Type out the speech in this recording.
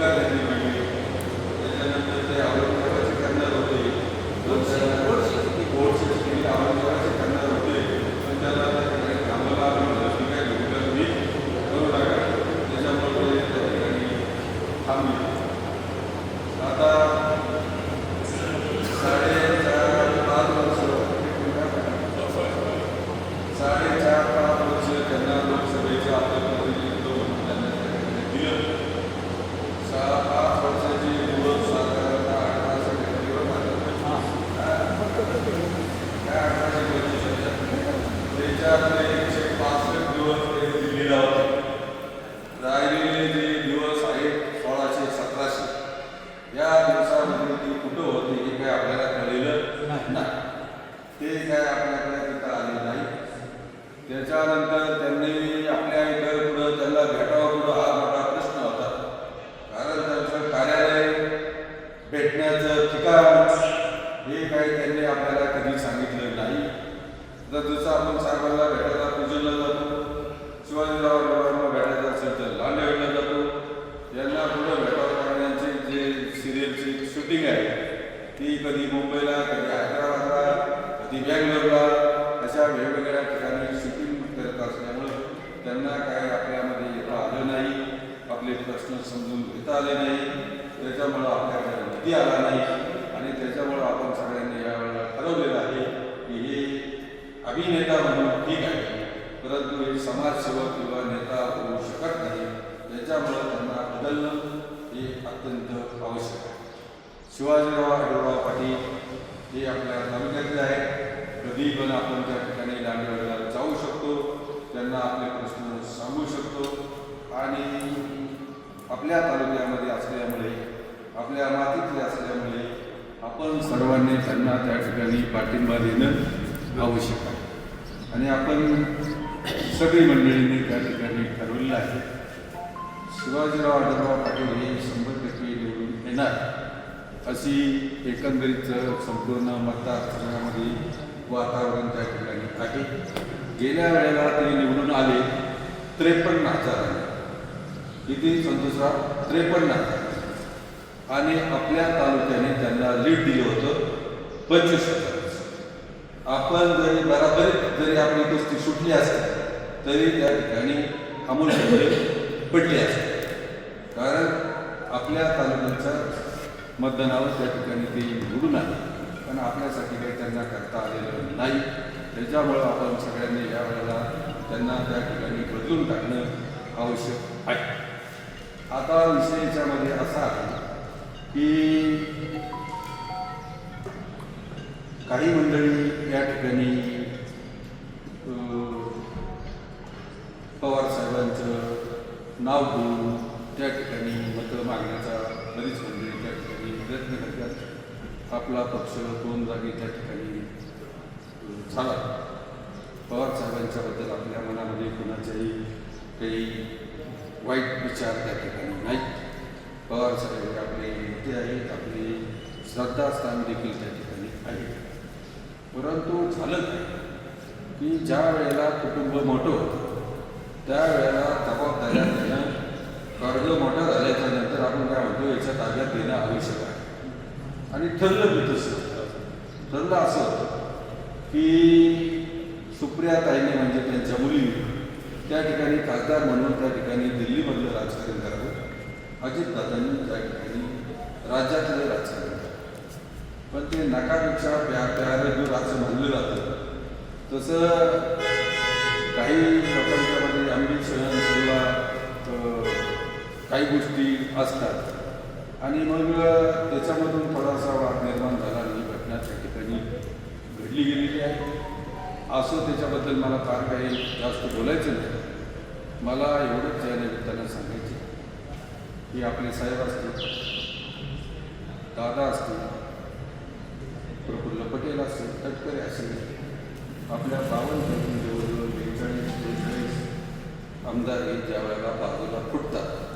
Gracias. या दिवसामध्ये ती कुठं होती हे काय आपल्याला कळलेलं नाही ते काय आपल्याकडे तिथं आले नाही त्याच्यानंतर त्यांनी आपल्या इथं पुढं त्यांना भेटावं पुढं हा मोठा प्रश्न होता कारण त्यांचं कार्यालय भेटण्याचं ठिकाण हे काही त्यांनी आपल्याला कधी सांगितलं नाही तर जसं आपण साहेबांना भेटायला पूजेला जातो शिवाजीराव आढळरावांना भेटायचं असेल तर लांडेवाडीला जातो यांना पुढं भेटावं करण्याची जे सिरियलची शूटिंग आहे ती कधी मुंबईला कधी हैदराबादला कधी बँगलोरला अशा वेगवेगळ्या ठिकाणी शूटिंग करत असल्यामुळं त्यांना काय आपल्यामध्ये येता आलं नाही आपले प्रश्न समजून घेता आले नाही त्याच्यामुळं आपल्याकडे निधी आला नाही आणि त्याच्यामुळं आपण सगळ्यांनी यावेळेला ठरवलेलं आहे की हे अभिनेता म्हणून ठीक आहे परंतु हे समाजसेवक किंवा नेता होऊ शकत नाही त्याच्यामुळं त्यांना बदलणं हे अत्यंत आवश्यक आहे. शिवाजीराव आढळराव पाटील हे आपल्या तालुक्यातले आहेत. कधी पण आपण त्या ठिकाणी लांडवाडीला त्यांना आपले प्रश्न सांगू शकतो. आणि आपल्या तालुक्यामध्ये असल्यामुळे आपल्या मातीतले असल्यामुळे आपण सर्वांनी त्यांना त्या ठिकाणी पाठिंबा देणं आवश्यक आहे. आणि आपण सगळी मंडळींनी त्या ठिकाणी ठरवलेलं आहे. शिवाजीराव आढळराव पाटील हे शंभर टक्के निवडून येणार अशी एकंदरीत संपूर्ण मतदारसंघामध्ये वातावरण त्या ठिकाणी आहे. गेल्या वेळेला ते निवडून आले त्रेपन्न हजार किती संतोषराव त्रेपन्न हजार. आणि आपल्या तालुक्याने त्यांना लीड दिलं होतं पंचवीस हजार. आपण जरी बराबरीत जरी आपली कुस्ती सुटली असेल तरी त्या ठिकाणी अमोल शब्दे पडले असते कारण आपल्या तालुक्याच्या मतदानावर त्या ठिकाणी ते निवडून आले. पण आपल्यासाठी काही त्यांना करता आलेलं नाही. त्याच्यामुळं आपण सगळ्यांनी यावेळेला त्यांना त्या ठिकाणी बदलून टाकणं आवश्यक आहे. आता विषय याच्यामध्ये असा आहे की काही मंडळी या ठिकाणी पवार साहेबांचं नाव घेऊन त्या ठिकाणी मतं मागण्याचा बरीच मंडळी त्या ठिकाणी प्रयत्न करतात. आपला पक्ष दोन जागी त्या ठिकाणी झाला पवार साहेबांच्याबद्दल आपल्या मनामध्ये कुणाच्याही काही वाईट विचार त्या ठिकाणी नाहीत. पवार साहेब आपले नेते आहेत आपले श्रद्धास्थान देखील त्या ठिकाणी आहे. परंतु झालं की ज्या वेळेला कुटुंब मोठं होतं त्यावेळेला जबाबदाऱ्या देणं कर्ज मोठं झाल्याच्यानंतर आपण काय म्हणतो याच्या ताब्यात देणं आवश्यक आहे. आणि ठरलं मी तसं ठरलं असं होतं. की सुप्रिया ताईने म्हणजे त्यांच्या मुली त्या ठिकाणी खासदार म्हणून त्या ठिकाणी दिल्लीमधलं राजकारण करावं. अजितदादांनी त्या ठिकाणी राज्यातलं राजकारण करावं. पण ते नकापेक्षा प्या प्यार असं म्हणलं जातं. तसं काही लोकांच्यामध्ये अम्बिशन किंवा काही गोष्टी असतात. आणि मग त्याच्यामधून थोडासा वाद निर्माण झाला आणि ही घटना त्या ठिकाणी भेटली गेलेली आहे. असं त्याच्याबद्दल मला फार काही जास्त बोलायचं नाही. मला एवढंच या निमित्तानं सांगायचे की आपले साहेब असतील दादा असतील प्रफुल्ल पटेल असतील तटकरे असतील आपल्या बावन्न जवळजवळ बेचाळीस बेचाळीस आमदार हे ज्या वेळेला बाजूला फुटतात